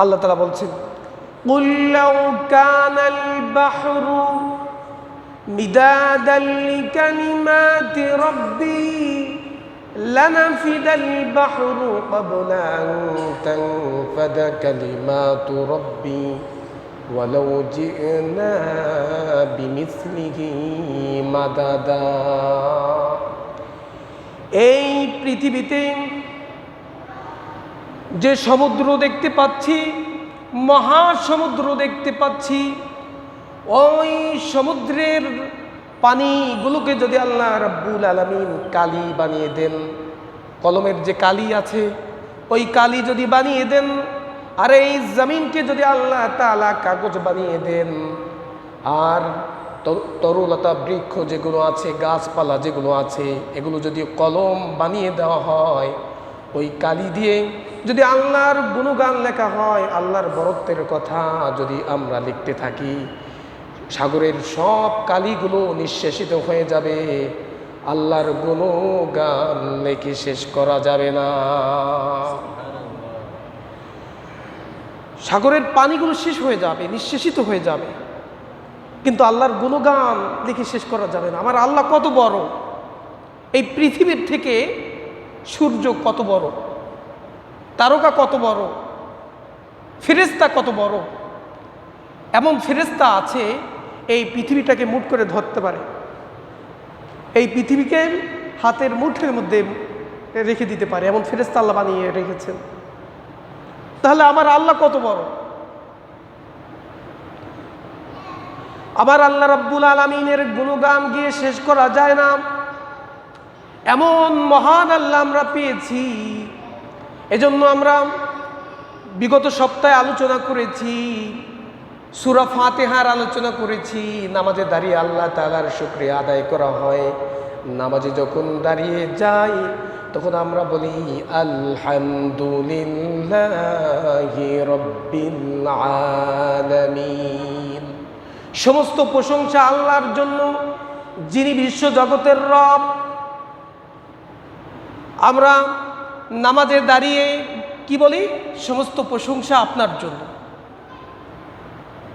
আল্লাহ তালা বলছেন قل لو كان البحر مدادا لكلمات ربي لنفد البحر قبل أن تنفد كلمات ربي ولو جئنا بمثله مددا এই পৃথিবীতে যে সমুদ্র দেখতে পাচ্ছি, মহাসমুদ্র দেখতে পাচ্ছি, ওই সমুদ্রের পানিগুলোকে যদি আল্লাহ রাব্বুল আলমিন কালি বানিয়ে দেন, কলমের যে কালি আছে, ওই কালি যদি বানিয়ে দেন, আর এই জমিনকে যদি আল্লাহ তালা কাগজ বানিয়ে দেন, আর তরু- তরুলতা বৃক্ষ যেগুলো আছে, গাছপালা যেগুলো আছে, এগুলো যদি কলম বানিয়ে দেওয়া হয় ওই কালি দিয়ে যদি আল্লাহর গুণগান লেখা হয়, আল্লাহর বরত্বের কথা যদি আমরা লিখতে থাকি, সাগরের সব কালিগুলো নিঃশেষিত হয়ে যাবে, আল্লাহর গুণগান লেখে শেষ করা যাবে না। সাগরের পানিগুলো শেষ হয়ে যাবে, নিঃশেষিত হয়ে যাবে, কিন্তু আল্লাহর গুণগান লিখে শেষ করা যাবে না। আমার আল্লাহ কত বড়? এই পৃথিবীর থেকে সূর্য কত বড়? তারকা কত বড়? ফেরেস্তা কত বড়? এমন ফেরেস্তা আছে, এই পৃথিবীটাকে মুঠ করে ধরতে পারে। এই পৃথিবীকে হাতের মুঠের মধ্যে রেখে দিতে পারে, এমন ফেরেস্তা আল্লাহ বানিয়ে রেখেছেন। তাহলে আমার আল্লাহ কত বড়? আবার আল্লাহ রাব্বুল আলমিনের গুণগান গিয়ে শেষ করা যায় না। এমন মহান আল্লাহ আমরা পেয়েছি। এজন্য আমরা বিগত সপ্তাহে আলোচনা করেছি, সুরা ফাতেহার আলোচনা করেছি, নামাজে দাঁড়িয়ে আল্লাহ তালার শুক্রিয়া আদায় করা হয়। নামাজে যখন দাঁড়িয়ে যাই, তখন আমরা বলি, আলহামদুলিল্লাহ সমস্ত প্রশংসা আল্লাহর জন্য, যিনি বিশ্ব জগতের রব আমরা নামাজে দাঁড়িয়ে কি বলি? সমস্ত প্রশংসা আপনার জন্য।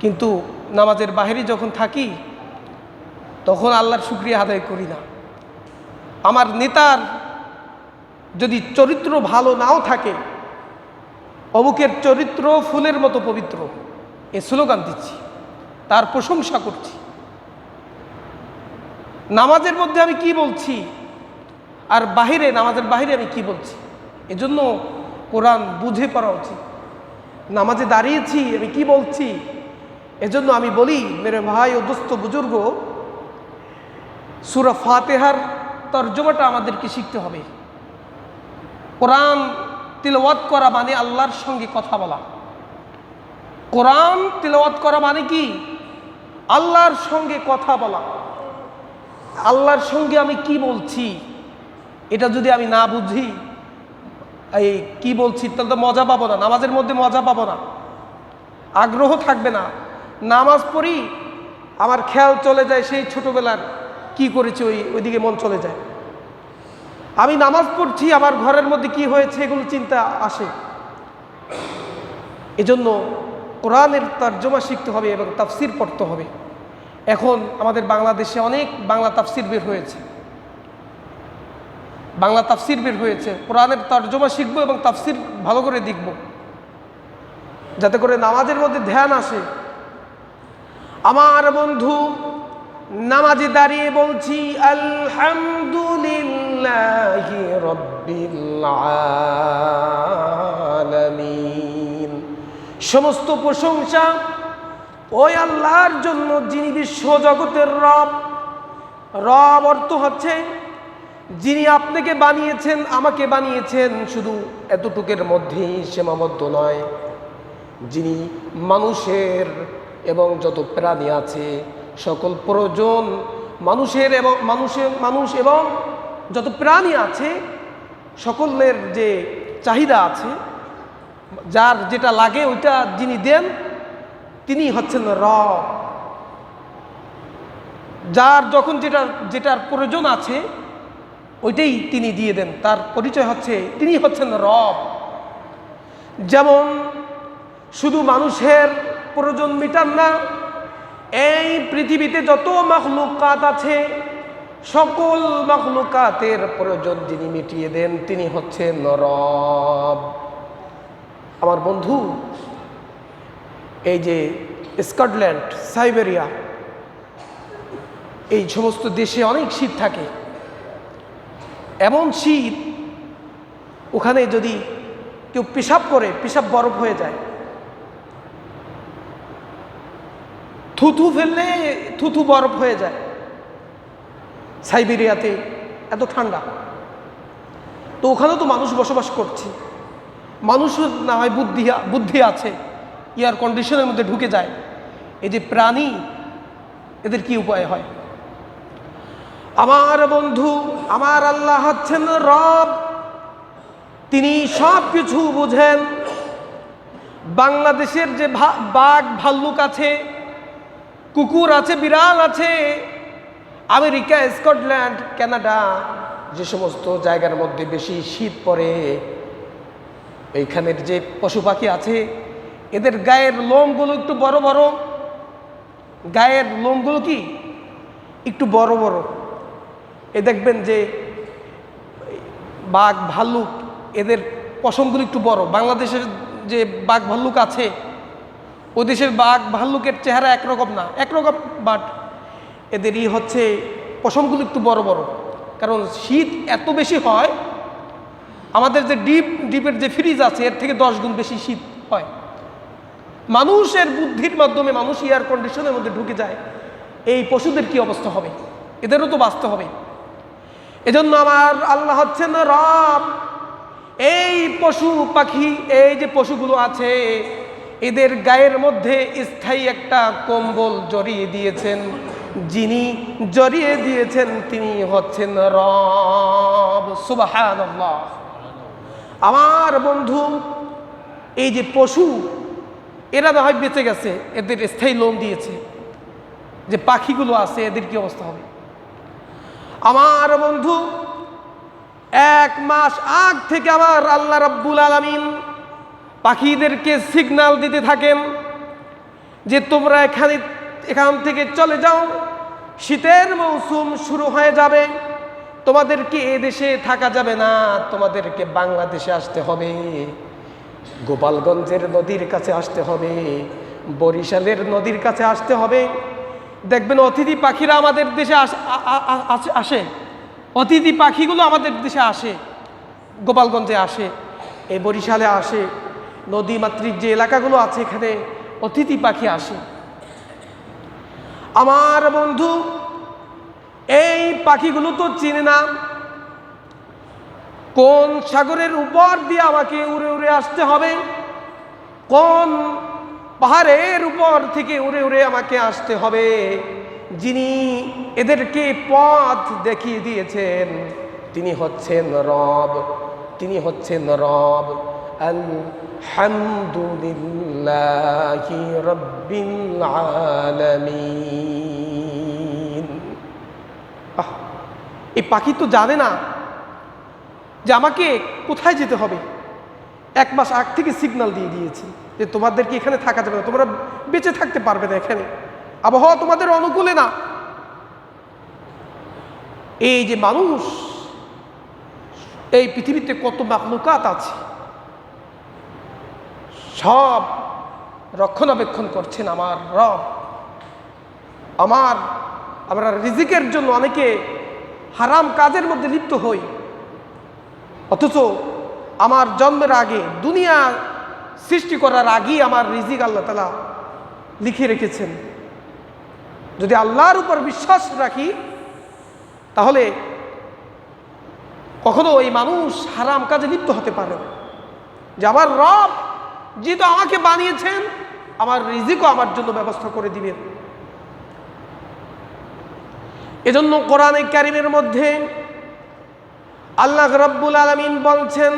কিন্তু নামাজের বাহিরে যখন থাকি, তখন আল্লাহর শুক্রিয়া আদায় করি না। আমার নেতার যদি চরিত্র ভালো নাও থাকে, অমুকের চরিত্র ফুলের মতো পবিত্র, এ স্লোগান দিচ্ছি, তার প্রশংসা করছি। নামাজের মধ্যে আমি কি বলছি? আর বাহিরে, নামাজের বাহিরে আমি কি বলছি? এজন্য কোরআন বুঝে পড়া উচিত। নামাজে দাঁড়িয়েছি, আমি কি বলছি? এজন্য আমি বলি, মেরে ভাই ও দোস্ত বুজুর্গ, সুরা ফাতেহার তর্জমাটা আমাদেরকে শিখতে হবে। কোরআন তিলওয়াত করা মানে আল্লাহর সঙ্গে কথা বলা। কোরআন তিলওয়াত করা মানে কি? আল্লাহর সঙ্গে কথা বলা। আল্লাহর সঙ্গে আমি কি বলছি? এটা যদি আমি না বুঝি, এই কি বলছি তাহলে তো মজা পাবো না, নামাজের মধ্যে মজা পাবো না। আগ্রহ থাকবে না। নামাজ পড়ি, আমার খেয়াল চলে যায় সেই ছোটবেলার কি করেছি, ওই, ওইদিকে মন চলে যায়। আমি নামাজ পড়ছি, আমার ঘরের মধ্যে কি হয়েছে এগুলো চিন্তা আসে। এজন্য কোরআনের তর্জমা শিখতে হবে এবং তাফসির পড়তে হবে। এখন আমাদের বাংলাদেশে অনেক বাংলা তাফসির বের হয়েছে। বাংলা তাফসির বের হয়েছে, কোরআনের তর্জমা শিখব এবং তাফসির ভালো করে দেখব। যাতে করে নামাজের মধ্যে ধ্যান আসে। আমার বন্ধু, নামাজে দাঁড়িয়ে বলছি, আলহামদুলিল্লাহ সমস্ত প্রশংসা ওই আল্লাহর জন্য যিনি বিশ্ব জগতের রব। রব অর্থ হচ্ছে যিনি আপনাকে বানিয়েছেন, আমাকে বানিয়েছেন, শুধু এতটুকের মধ্যেই সীমাবদ্ধ নয়। যিনি মানুষের এবং যত প্রাণী আছে, সকল প্রয়োজন মানুষের এবং মানুষের মানুষ এবং যত প্রাণী আছে, সকলের যে চাহিদা আছে, যার যেটা লাগে ওইটা যিনি দেন, তিনি হচ্ছেন র যার যখন যেটা, যেটার প্রয়োজন আছে ওইটাই তিনি দিয়ে দেন। তার পরিচয় হচ্ছে, তিনি হচ্ছেন রব। যেমন শুধু মানুষের প্রয়োজন মিটান না, এই পৃথিবীতে যত মখলুকাত আছে, সকল মখলুকাতের প্রয়োজন যিনি মিটিয়ে দেন, তিনি হচ্ছেন রব। আমার বন্ধু, এই যে স্কটল্যান্ড, সাইবেরিয়া, এই সমস্ত দেশে অনেক শীত থাকে। এমন শীত, ওখানে যদি কেউ পেশাব করে, পেশাব বরফ হয়ে যায়। থুথু ফেললে থুথু বরফ হয়ে যায়। সাইবেরিয়াতে এত ঠান্ডা। তো ওখানেও তো মানুষ বসবাস করছে। মানুষের না হয় বুদ্ধি বুদ্ধি আছে এয়ার কন্ডিশনের মধ্যে ঢুকে যায়। এই যে প্রাণী, এদের কি উপায় হয়? আমার বন্ধু, আমার আল্লাহ হচ্ছেন রব। তিনি সব কিছু বুঝেন। বাংলাদেশের যে বাঘ, ভাল্লুক আছে, কুকুর আছে, বিড়াল আছে, আমেরিকা, স্কটল্যান্ড, কানাডা, যে সমস্ত জায়গার মধ্যে বেশি শীত পড়ে, এইখানের যে পশু পাখি আছে, এদের গায়ের লোমগুলো একটু বড় বড়। গায়ের লোমগুলো কি? একটু বড় বড়। এ দেখবেন যে বাঘ, ভাল্লুক, এদের পশমগুলো একটু বড়। বাংলাদেশের যে বাঘ, ভাল্লুক আছে, ও দেশের বাঘ, ভাল্লুকের চেহারা একরকম না, একরকম বাট এদেরই হচ্ছে পশমগুলো একটু বড় বড়। কারণ শীত এত বেশি হয়, আমাদের যে ডিপ, ডিপের যে ফ্রিজ আছে, এর থেকে দশ গুণ বেশি শীত হয়। মানুষের বুদ্ধির মাধ্যমে, মানুষ এয়ার কন্ডিশনের মধ্যে ঢুকে যায়, এই পশুদের কি অবস্থা হবে? এদেরও তো বাঁচতে হবে। এজন্য আমার আল্লাহ হচ্ছেন রব। এই পশু পাখি, এই যে পশুগুলো আছে, এদের গায়ের মধ্যে স্থায়ী একটা কম্বল জড়িয়ে দিয়েছেন। যিনি জড়িয়ে দিয়েছেন, তিনি হচ্ছেন রব। সুবাহান আমার বন্ধু, এই যে পশু, এরা না হয় বেঁচে গেছে, এদের স্থায়ী লোন দিয়েছে। যে পাখিগুলো আছে, এদের কি অবস্থা হবে? আমার বন্ধু, এক মাস আগ থেকে আমার আল্লাহ রাব্বুল আলামিন পাখিদেরকে সিগন্যাল দিতে থাকেন যে তোমরা এখানে, এখান থেকে চলে যাও। শীতের মৌসুম শুরু হয়ে যাবে। তোমাদেরকে এ দেশে থাকা যাবে না, তোমাদেরকে বাংলাদেশে আসতে হবে। গোপালগঞ্জের নদীর কাছে আসতে হবে, বরিশালের নদীর কাছে আসতে হবে। দেখবেন অতিথি পাখিরা আমাদের দেশে আস- অতিথি পাখিগুলো আমাদের দেশে আসে, গোপালগঞ্জে আসে, এই বরিশালে আসে নদীমাতৃক যে এলাকাগুলো আছে এখানে অতিথি পাখি আসে। আমার বন্ধু, এই পাখিগুলো তো চিনে না। কোন সাগরের উপর দিয়ে আমাকে উড়ে উড়ে আসতে হবে? কোন পাহাড়ের উপর থেকে উড়ে উড়ে আমাকে আসতে হবে। যিনি এদেরকে পথ দেখিয়ে দিয়েছেন, তিনি হচ্ছেন রব, তিনি হচ্ছেন রব। আলহামদুলিল্লাহি রব্বিল আলামিন। এই পাখি তো জানে না যে আমাকে কোথায় যেতে হবে। এক মাস আগ থেকে সিগন্যাল দিয়ে দিয়েছি। যে তোমাদেরকে এখানে থাকা যাবে না? তোমরা বেঁচে থাকতে পারবে না এখানে। আবহাওয়া তোমাদের অনুকূলে না। এই যে মানুষ, এই পৃথিবীতে কত মাকলুকাত আছে, সব রক্ষণাবেক্ষণ করছেন আমার রব। আমার, আমরা রিজিকের জন্য অনেকে হারাম কাজের মধ্যে লিপ্ত হই। অথচ আমার জন্মের আগে দুনিয়া সৃষ্টি করার আগেই আমার রিজিক আল্লাহ তালা লিখে রেখেছেন। যদি আল্লাহর উপর বিশ্বাস রাখি, তাহলে কখনো ওই মানুষ হারাম কাজে লিপ্ত হতে পারে যে আমার রব যেহেতু আমাকে বানিয়েছেন, আমার রিজিকও আমার জন্য ব্যবস্থা করে দিবেন। এজন্য কোরআনে কারিমের মধ্যে আল্লাহ রব্বুল আলমিন বলছেন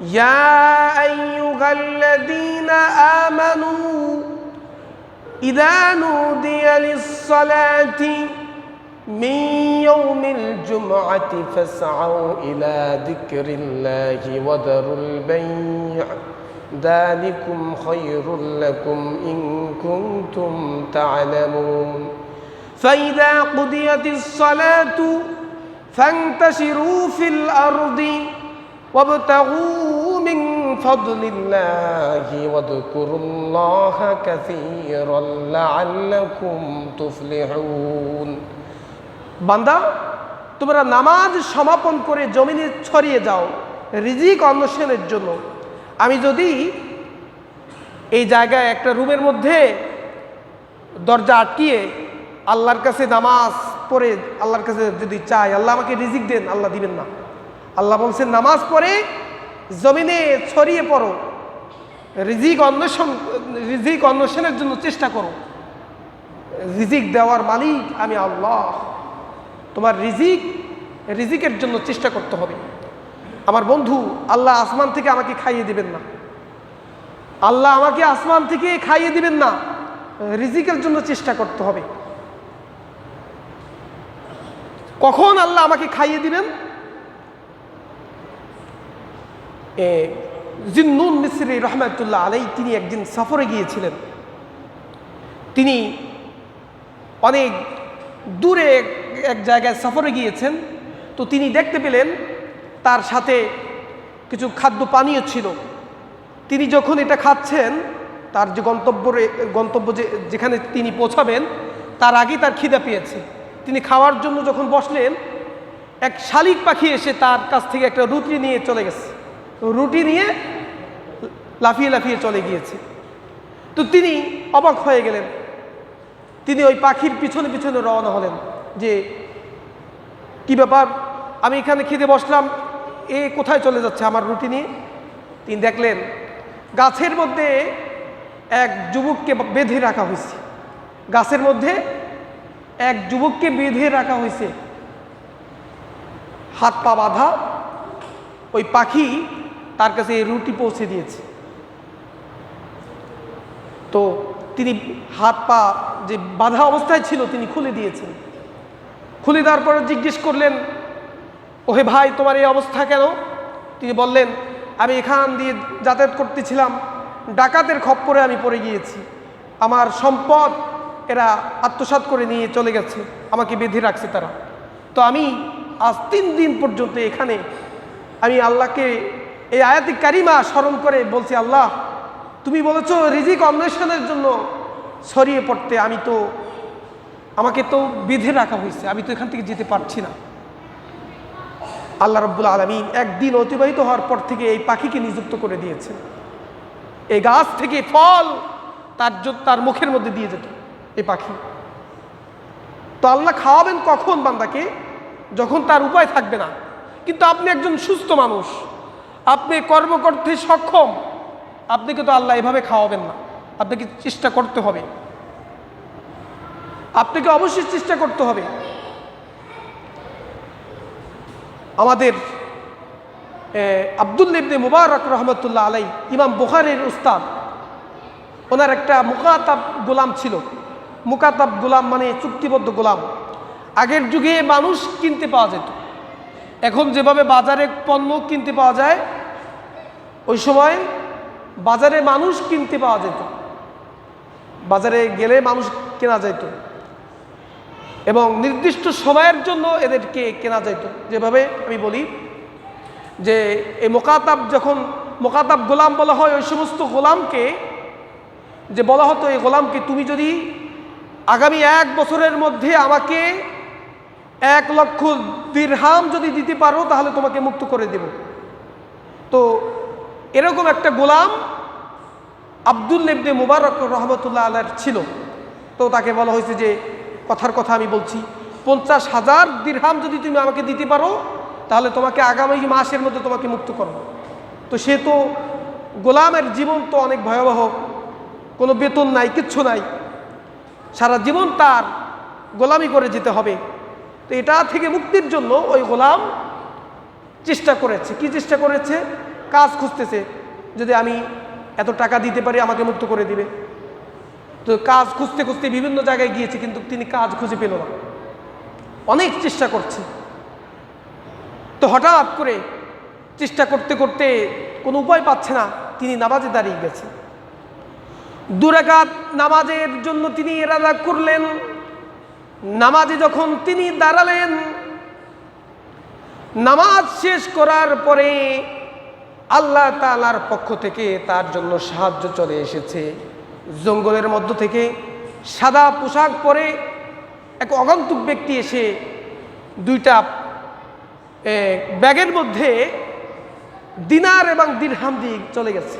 يا أيها الذين آمنوا إذا نودي للصلاة من يوم الجمعة فاسعوا إلى ذكر الله وذروا البيع. ذلكم خير لكم إن كنتم تعلمون. فإذا قضيت الصلاة فانتشروا في الأرض وابتغوا من فضل الله واذكروا الله كثيرا لعلكم تفلحون বান্দা তোমরা নামাজ সমাপন করে জমিনে ছড়িয়ে যাও রিজিক অন্বেষণের জন্য আমি যদি এই জায়গায় একটা রুমের মধ্যে দরজা আটকিয়ে আল্লাহর কাছে নামাজ পড়ে আল্লাহর কাছে যদি চাই আল্লাহ আমাকে রিজিক দেন আল্লাহ দিবেন না আল্লাহ বলছেন, নামাজ পড়ে জমিনে ছড়িয়ে পড়ো। রিজিক অন্বেষণ, রিজিক অন্বেষণের জন্য চেষ্টা করো। রিজিক দেওয়ার মালিক আমি আল্লাহ। তোমার রিজিক, রিজিকের জন্য চেষ্টা করতে হবে। আমার বন্ধু, আল্লাহ আসমান থেকে আমাকে খাইয়ে দিবেন না। আল্লাহ আমাকে আসমান থেকে খাইয়ে দিবেন না। রিজিকের জন্য চেষ্টা করতে হবে। কখন আল্লাহ আমাকে খাইয়ে দিবেন এ, জিন্নুন মিসরি রহমাতুল্লাহ আলাই তিনি একদিন সফরে গিয়েছিলেন। তিনি অনেক দূরে এক- জায়গায় সফরে গিয়েছেন। তো তিনি দেখতে পেলেন, তার সাথে কিছু খাদ্য পানীয় ছিল। তিনি যখন এটা খাচ্ছেন, তার যে গন্তব্য গন্তব্য যে, যেখানে তিনি পৌঁছাবেন, তার আগেই তার খিদা পেয়েছে। তিনি খাওয়ার জন্য যখন বসলেন, এক শালিক পাখি এসে তার কাছ থেকে একটা রুটি নিয়ে চলে গেছে। রুটি নিয়ে লাফিয়ে লাফিয়ে চলে গিয়েছে। তো তিনি অবাক হয়ে গেলেন। তিনি ওই পাখির পিছনে পিছনে রওনা হলেন যে, কি ব্যাপার? আমি এখানে খেতে বসলাম। এ কোথায় চলে যাচ্ছে আমার রুটি নিয়ে? তিনি দেখলেন, গাছের মধ্যে এক যুবককে বেঁধে রাখা হয়েছে। গাছের মধ্যে এক যুবককে বেঁধে রাখা হয়েছে। হাত পা বাঁধা ওই পাখি তার কাছে এই রুটি পৌঁছে দিয়েছে। তো তিনি হাত পা যে বাধা অবস্থায় ছিল তিনি খুলে দিয়েছেন। খুলে দেওয়ার পরে জিজ্ঞেস করলেন, ওহে ভাই, তোমার এই অবস্থা কেন? তিনি বললেন, আমি এখান দিয়ে যাতায়াত করতেছিলাম, ডাকাতের খপ্পরে আমি পড়ে গিয়েছি। আমার সম্পদ এরা আত্মসাৎ করে নিয়ে চলে গেছে, আমাকে বেঁধে রাখছে তারা। তো আমি আজ তিন দিন পর্যন্ত এখানে আমি আল্লাহকে এই আয়াতি কারিমা স্মরণ করে বলছি, আল্লাহ, তুমি বলেছ রিজিক অন্বেষণের জন্য ছড়িয়ে পড়তে, আমি তো, আমাকে তো বেঁধে রাখা হয়েছে, আমি তো এখান থেকে যেতে পারছি না। আল্লাহ রব্বুল আলমিন একদিন অতিবাহিত হওয়ার পর থেকে এই পাখিকে নিযুক্ত করে দিয়েছেন। এই গাছ থেকে ফল তার তার মুখের মধ্যে দিয়ে যেত এই পাখি। তো আল্লাহ খাওয়াবেন কখন বান্দাকে? যখন তার উপায় থাকবে না। কিন্তু আপনি একজন সুস্থ মানুষ। আপনি কর্ম করতে সক্ষম। আপনাকে তো আল্লাহ এভাবে খাওয়াবেন না। আপনাকে চেষ্টা করতে হবে। আপনাকে অবশ্যই চেষ্টা করতে হবে। আমাদের আব্দুল ইবনে মুবারক রহমতুল্লাহ আলাই, ইমাম বুখারের উস্তাদ, ওনার একটা মুকাতাব গোলাম ছিল। মুকাতাব গোলাম মানে চুক্তিবদ্ধ গোলাম। আগের যুগে মানুষ কিনতে পাওয়া যেত। এখন যেভাবে বাজারে পণ্য কিনতে পাওয়া যায়, ওই সময় বাজারে মানুষ কিনতে পাওয়া যেত। বাজারে গেলে মানুষ কেনা যেত এবং নির্দিষ্ট সময়ের জন্য এদেরকে কেনা যেত যেভাবে আমি বলি যে, এই মোকাতাব যখন, মোকাতাব গোলাম বলা হয়, ওই সমস্ত গোলামকে, যে বলা হতো, এই গোলামকে তুমি যদি আগামী এক বছরের মধ্যে আমাকে এক লক্ষ দীর্হাম যদি দিতে পারো, তাহলে তোমাকে মুক্ত করে দেব। তো এরকম একটা গোলাম আব্দুল নেবদে মুবারক রহমতুল্লাহ আলার ছিল। তো তাকে বলা হয়েছে যে, কথার কথা আমি বলছি, পঞ্চাশ হাজার দীর্হাম যদি তুমি আমাকে দিতে পারো, তাহলে তোমাকে আগামী মাসের মধ্যে তোমাকে মুক্ত করব। তো সে তো গোলামের জীবন তো অনেক ভয়াবহ, কোনো বেতন নাই, কিচ্ছু নাই। সারা জীবন তার গোলামি করে যেতে হবে। তো এটা থেকে মুক্তির জন্য ওই গোলাম চেষ্টা করেছে। কি চেষ্টা করেছে? কাজ খুঁজতেছে, যদি আমি এত টাকা দিতে পারি, আমাকে মুক্ত করে দিবে। তো কাজ খুঁজতে খুঁজতে বিভিন্ন জায়গায় গিয়েছে, কিন্তু তিনি কাজ খুঁজে পেল না। অনেক চেষ্টা করছে। তো হঠাৎ করে চেষ্টা করতে করতে কোনো উপায় পাচ্ছে না, তিনি নামাজে দাঁড়িয়ে গেছেন দুরাকাত নামাজের জন্য তিনি এরাদা করলেন। নামাজে যখন তিনি দাঁড়ালেন, নামাজ শেষ করার পরে আল্লাহ তালার পক্ষ থেকে তার জন্য সাহায্য চলে এসেছে। জঙ্গলের মধ্য থেকে সাদা পোশাক পরে এক অগন্তুক ব্যক্তি এসে দুইটা ব্যাগের মধ্যে দিনার এবং দিরহাম দিয়ে চলে গেছে।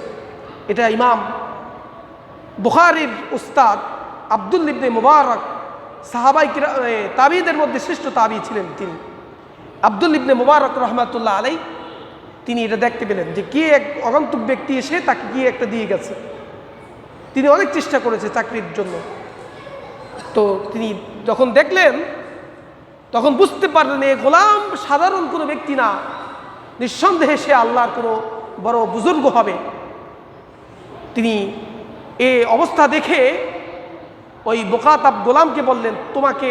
এটা ইমাম বুখারির উস্তাদ আব্দুল ইবনে মুবারক সাহাবাই তাবিদের মধ্যে শ্রেষ্ঠ তাবি ছিলেন তিনি। আব্দুল ইবনে মুবারক রহমাতুল্লাহ আলাই তিনি এটা দেখতে পেলেন যে কে এক অগন্তুক ব্যক্তি এসে তাকে গিয়ে একটা দিয়ে গেছে। তিনি অনেক চেষ্টা করেছে চাকরির জন্য। তো তিনি যখন দেখলেন, তখন বুঝতে পারলেন এ গোলাম সাধারণ কোনো ব্যক্তি না। নিঃসন্দেহে সে আল্লাহর কোনো বড় বুজুর্গ হবে। তিনি এ অবস্থা দেখে ওই বোকাতাব গোলামকে বললেন, তোমাকে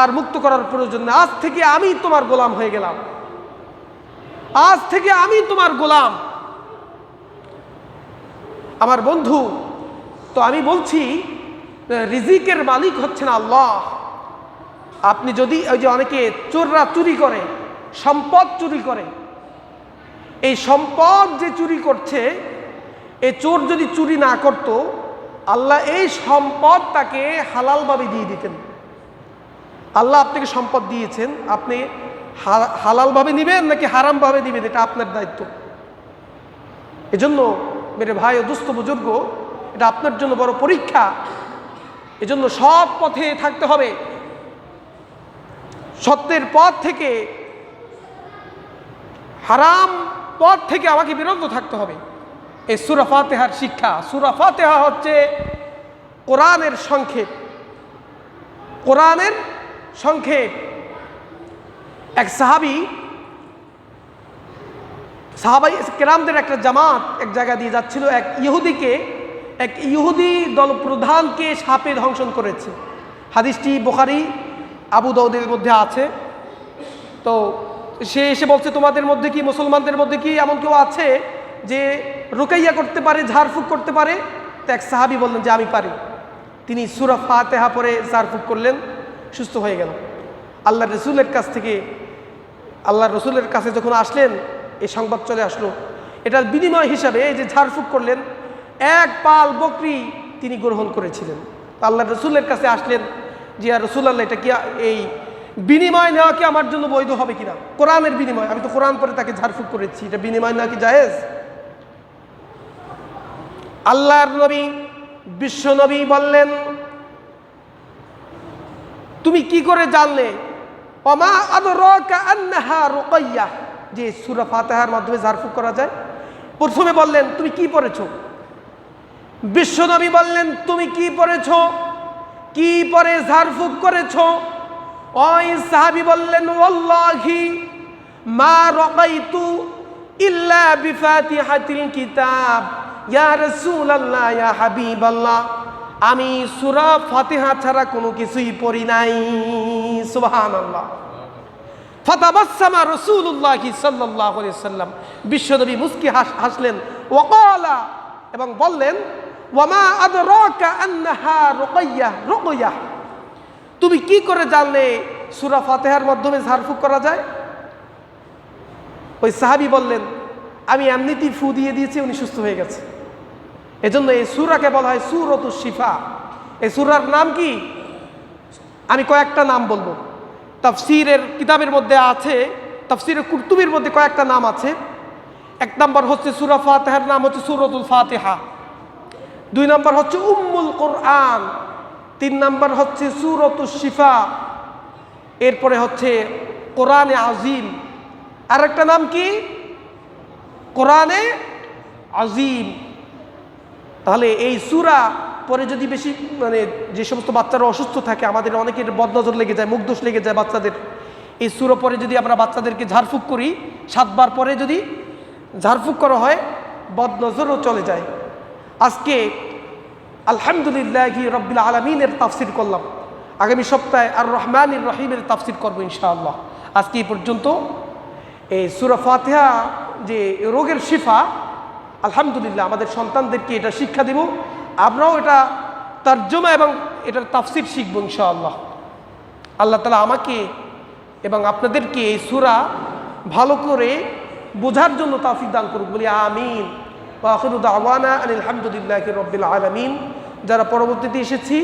আর মুক্ত করার প্রয়োজন নেই। আজ থেকে আমি তোমার গোলাম হয়ে গেলাম। আজ থেকে আমি তোমার গোলাম। আমার বন্ধু, তো আমি বলছি, রিজিকের মালিক হচ্ছেন আল্লাহ। আপনি যদি ওই যে অনেকে চোররা চুরি করে, সম্পদ চুরি করে, এই সম্পদ যে চুরি করছে এই চোর যদি চুরি না করত আল্লাহ এই সম্পদ তাকে হালালভাবে দিয়ে দিতেন। আল্লাহ আপনাকে সম্পদ দিয়েছেন, আপনি হালালভাবে নেবেন নাকি হারামভাবে দিবেন এটা আপনার দায়িত্ব। এজন্য মেরে ভাই ও দুস্থ বুজুর্গ, এটা আপনার জন্য বড় পরীক্ষা। এজন্য সৎ পথে থাকতে হবে। সত্যের পথ থেকে, হারাম পথ থেকে আমাকে বিরত থাকতে হবে। এই সুরা ফাতেহার শিক্ষা। সুরাফাতেহা হচ্ছে কোরআনের সংক্ষেপ। কোরআনের সংক্ষেপ। এক সাহাবি, সাহাবাই কেরামদের একটা জামাত এক জায়গা দিয়ে যাচ্ছিল, এক ইহুদিকে, এক ইহুদি দল প্রধানকে সাপে ধ্বংসন করেছে। হাদিসটি বোখারি, আবু দৌদের মধ্যে আছে। তো সে এসে বলছে, তোমাদের মধ্যে কি মুসলমানদের মধ্যে কি এমন কেউ আছে? যে রোকাইয়া করতে পারে, ঝাড়ফুঁক করতে পারে, তো এক সাহাবি বললেন যে আমি পারি। তিনি সুরা ফাতেহা পরে ঝাড়ফুঁক করলেন, সুস্থ হয়ে গেল। আল্লাহ রসুলের কাছ থেকে, আল্লাহ রসুলের কাছে যখন আসলেন, এই সংবাদ চলে আসলো। এটার বিনিময় হিসাবে এই যে ঝাড়ফুঁক করলেন, এক পাল বকরি তিনি গ্রহণ করেছিলেন। আল্লাহ রসুলের কাছে আসলেন যে আর রসুল আল্লাহ এটা কি এই বিনিময় নেওয়া কি আমার জন্য বৈধ হবে কিনা? কোরআনের বিনিময়, আমি তো কোরআন পরে তাকে ঝাড়ফুঁক করেছি, এটা বিনিময় নেওয়া কি জায়েজ? আল্লাহর নবী, বিশ্ব নবী বললেন, তুমি কি করে জানলে? অমা আন্নাহা যে সূরা ফাতিহার মাধ্যমে ঝাড়ফুঁক করা যায়। প্রথমে বললেন, তুমি কি পড়েছো? বিশ্বনবী বললেন, তুমি কি পড়েছো? কি পরে ঝাড়ফুঁক করেছ? ওই সাহাবী বললেন, ওয়াল্লাহি মা রাকাইতু ইল্লা বিফাতিহাতিল কিতাব। আমি সূরা ফাতিহা ছাড়া কোনো কিছুই পড়ি নাই। সুবহানাল্লাহ। ফাতাবাসসামা রাসূলুল্লাহ সাল্লাল্লাহু আলাইহি সাল্লাম। বিশ্বনবী মুস্কি হাস- হাসলেন, ওয়াকালা, এবং বললেন, ওয়ামা আদরাকা আন্নাহা রুকাইয়া রুকইয়া তুমি কি করে জানলে সূরা ফাতিহার মাধ্যমে ঝাড়ফুঁক করা যায়? ওই সাহাবী বললেন আমি এমনিতেই ফু দিয়ে দিয়েছি, উনি সুস্থ হয়ে গেছে। এজন্য এই সূরাকে বলা হয় সূরতু শিফা। এই সূরার নাম কি? আমি কয়েকটা নাম বলব। তাফসিরের কিতাবের মধ্যে আছে, তাফসিরের কুর্তুবির মধ্যে কয়েকটা নাম আছে। এক নম্বর হচ্ছে সুরা ফাতেহার, নাম হচ্ছে সুরতুল ফাতেহা। দুই নম্বর হচ্ছে উম্মুল কোরআন। তিন নম্বর হচ্ছে সুরতুল শিফা। এরপরে হচ্ছে কোরআনে আজিম। আর একটা নাম কি? কোরআনে আজিম তাহলে এই সুরা পরে যদি বেশি মানে যে সমস্ত বাচ্চারা অসুস্থ থাকে, আমাদের অনেকের বদনজর লেগে যায়, মুখ দোষ লেগে যায় বাচ্চাদের। এই সুরো পরে যদি আমরা বাচ্চাদেরকে ঝাড়ফুঁক করি, সাতবার পরে যদি ঝাড়ফুঁক করা হয়, বদনজরও চলে যায়। আজকে আলহামদুলিল্লাহ রব্বিল আলমিনের তাফসির করলাম। আগামী সপ্তাহে আর রহমানির রহিমের তাফসির করব ইনশাআল্লাহ। আজকে এই পর্যন্ত এই সুরা ফাতিহা যে রোগের শিফা, আলহামদুলিল্লাহ আমাদের সন্তানদেরকে এটা শিক্ষা দিব। আমরাও এটা তর্জমা এবং এটার তাফসির শিখব ইনশাআল্লাহ। আল্লাহ তালা আমাকে এবং আপনাদেরকে এই সুরা ভালো করে বোঝার জন্য তাফিক দান করুক। বলি আমিন। আওয়ানা আলহামদুলিল্লাহ রব্বিল আলমিন। যারা পরবর্তীতে এসেছি